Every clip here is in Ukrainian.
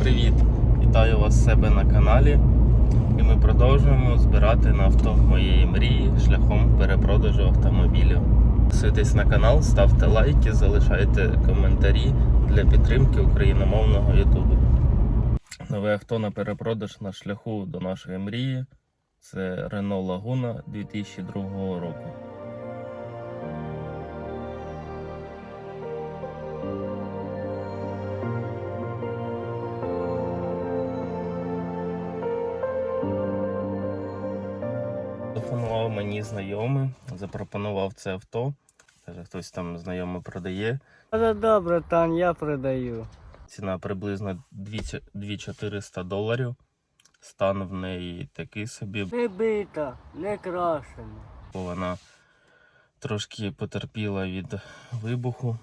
привіт! Вітаю вас себе на каналі. І ми продовжуємо збирати на авто моєї мрії шляхом перепродажу автомобілів. Підписуйтесь на канал, ставте лайки, залишайте коментарі для підтримки україномовного Ютубу. Нове авто на перепродаж на шляху до нашої мрії. Це Renault Laguna 2002 року. Мені знайомий, запропонував це авто. Каже, хтось там знайомий продає. Добре, Тань, я продаю. Ціна приблизно 2400 доларів. Стан в неї такий собі, Не бита, не крашена. бо вона трошки потерпіла від вибуху.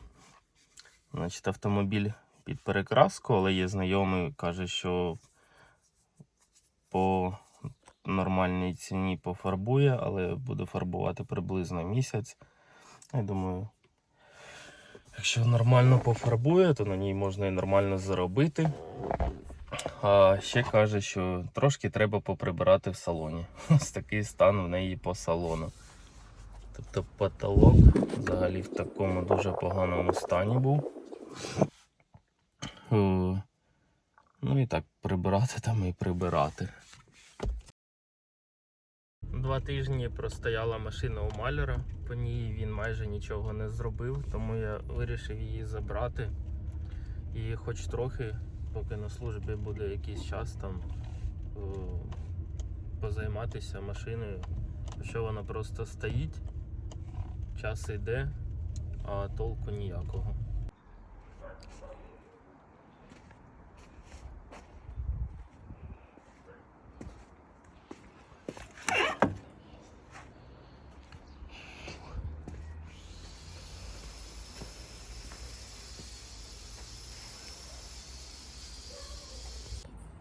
Значить, автомобіль під перекраску, але є знайомий, каже, що по нормальній ціні пофарбує, але буде фарбувати приблизно місяць. Я думаю, якщо нормально пофарбує, то на ній можна і нормально заробити. А ще каже, що трошки треба поприбирати в салоні. Ось такий стан в неї по салону. Тобто потолок взагалі в такому дуже поганому стані був. Е, Ну і так, прибирати там і прибирати. Два тижні простояла машина у маляра, по ній він майже нічого не зробив, тому я вирішив її забрати. І хоч трохи, поки на службі буде якийсь час там е, позайматися машиною. Що вона просто стоїть, час йде, а толку ніякого.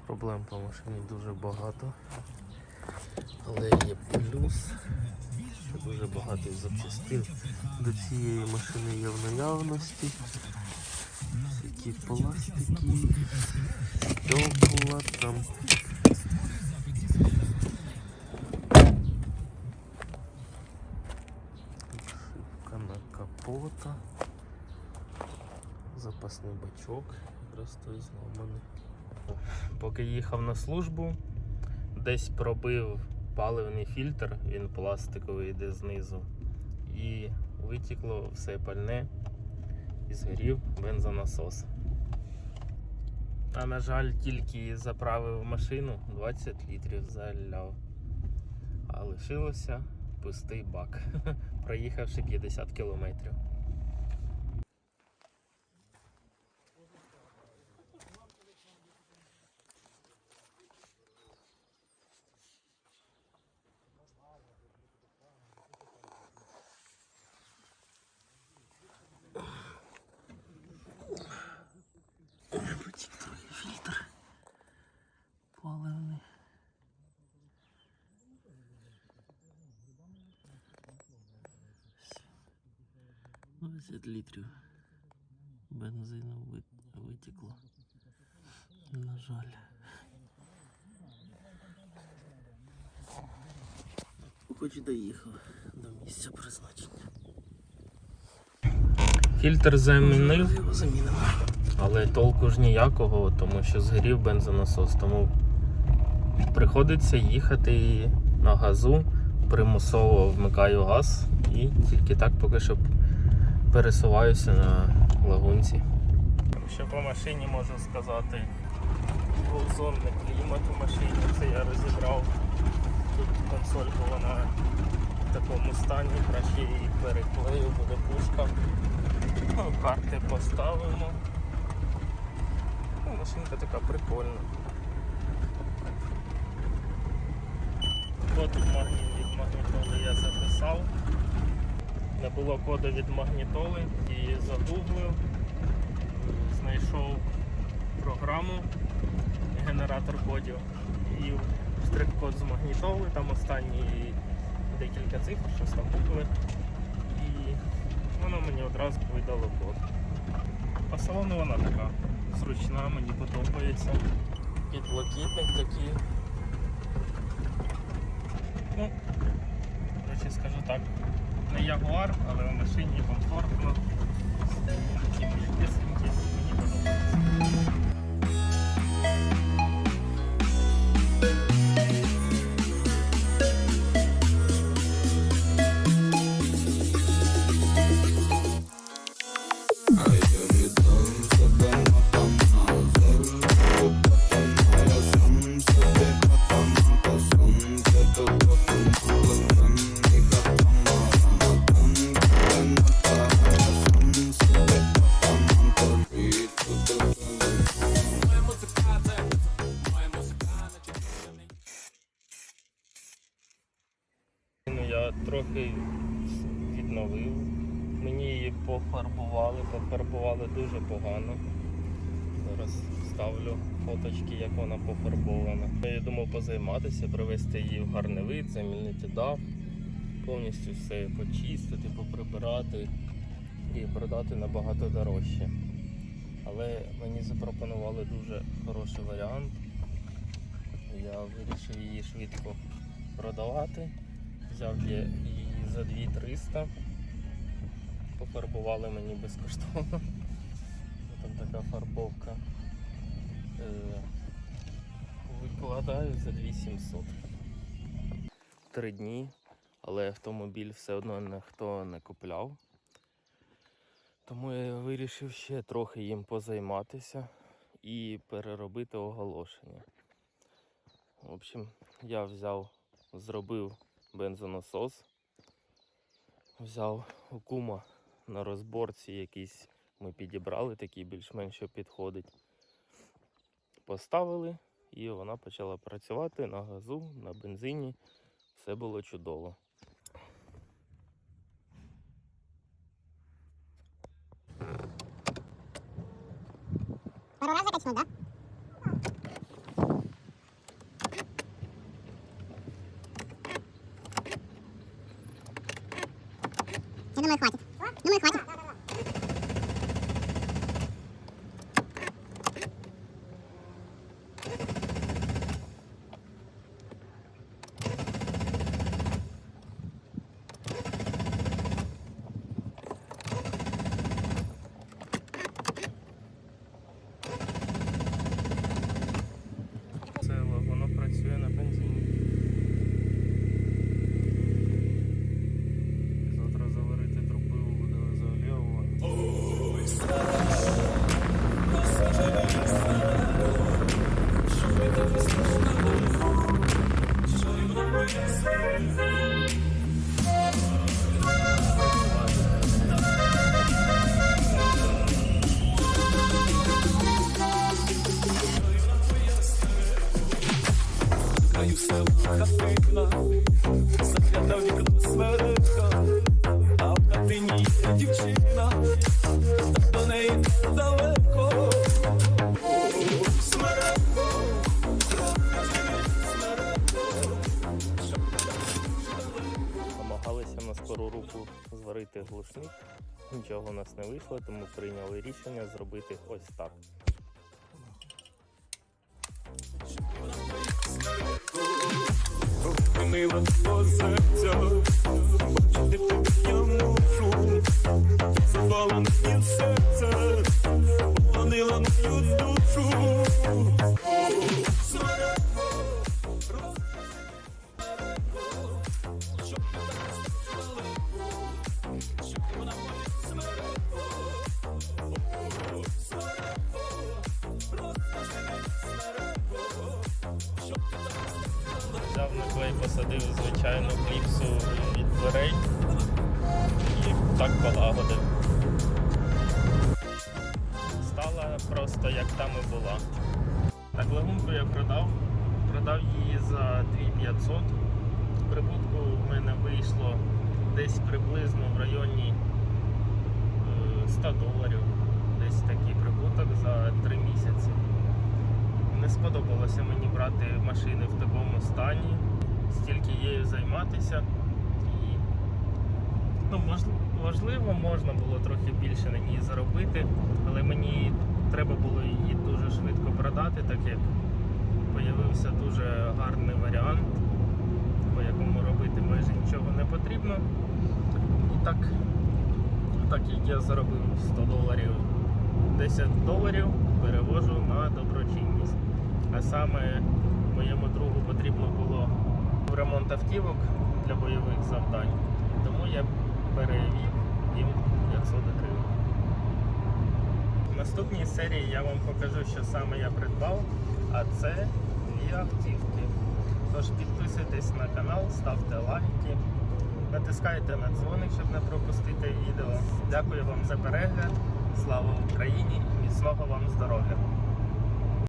Проблем по машині дуже багато. Але є плюс, що дуже багато запчастин до цієї машини є в наявності. Всякі пластики, стекла там. Шибка на капота. Запасний бачок, якраз той зламаний. Поки їхав на службу, десь пробив паливний фільтр, він пластиковий йде знизу. І витікло все пальне і згорів бензонасос. А на жаль, тільки заправив машину 20 літрів заляв. А лишилося пустий бак, проїхавши 50 кілометрів. 80 літрів бензину витекло. На жаль. Хоч і доїхав до місця призначення. Фільтр замінив, але толку ж ніякого, тому що згорів бензонасос, тому приходиться їхати на газу, примусово вмикаю газ і тільки так поки що пересуваюся на лагунці. Що по машині можу сказати, двохзонний клімат у машині, це я розібрав. Тут консолька вона в такому стані, краще її переклею, буде пушка. Ну, карти поставимо. Ну, машинка така прикольна. Код магні- від магнітоли я записав. Було коду від магнітоли і загуглив, знайшов програму генератор кодів і штрих-код з магнітоли, там останні декілька цифр, щось там букви. І воно мені одразу видало код. По салону вона така зручна, мені подобається. Підлокітник такий. Ну, коротше скажу так, не ягуар, але в машині комфортно. Мені подобається. Дуже погано. Зараз ставлю фоточки, як вона пофарбована. Я думав позайматися, привести її в гарний вид, замінити дах, повністю все почистити, поприбирати і продати набагато дорожче. Але мені запропонували дуже хороший варіант. Я вирішив її швидко продавати. Взяв я її за 2300. Пофарбували мені безкоштовно. Там така фарбовка. Е, Викладаю за 2700. Три дні, але автомобіль все одно ніхто не купляв. Тому я вирішив ще трохи їм позайматися і переробити оголошення. В общем, я взяв, зробив бензонасос. Взяв у кума на розборці якийсь ми підібрали, такий більш-менш підходить. Поставили і вона почала працювати на газу, на бензині. Все було чудово. Пару раз да? Я думаю, хватит. Думаю, хватит. Глушник. Нічого у нас не вийшло, тому прийняли рішення зробити ось так. Запала в серце, полонила мою душу. Посадив звичайну кліпсу від дверей і так полагодив. Стала просто як там і була. Так лагунку я продав. Продав її за 2500. Прибутку в мене вийшло десь приблизно в районі е, 100 доларів. Десь такий прибуток за 3 місяці. Не сподобалося мені брати машини в такому стані, стільки її займатися. І, ну, можливо, можна було трохи більше на ній заробити, але мені треба було її дуже швидко продати, так як появився дуже гарний варіант, по якому робити майже нічого не потрібно. І так, так як я заробив 100 доларів, 10 доларів перевожу на доброчинність. А саме моєму другу потрібно було в ремонт автівок для бойових завдань. Тому я перевів їм 500 гривень. В наступній серії я вам покажу, що саме я придбав, а це дві автівки. Тож підписуйтесь на канал, ставте лайки, натискайте на дзвоник, щоб не пропустити відео. Дякую вам за перегляд. Слава Україні! Міцного вам здоров'я!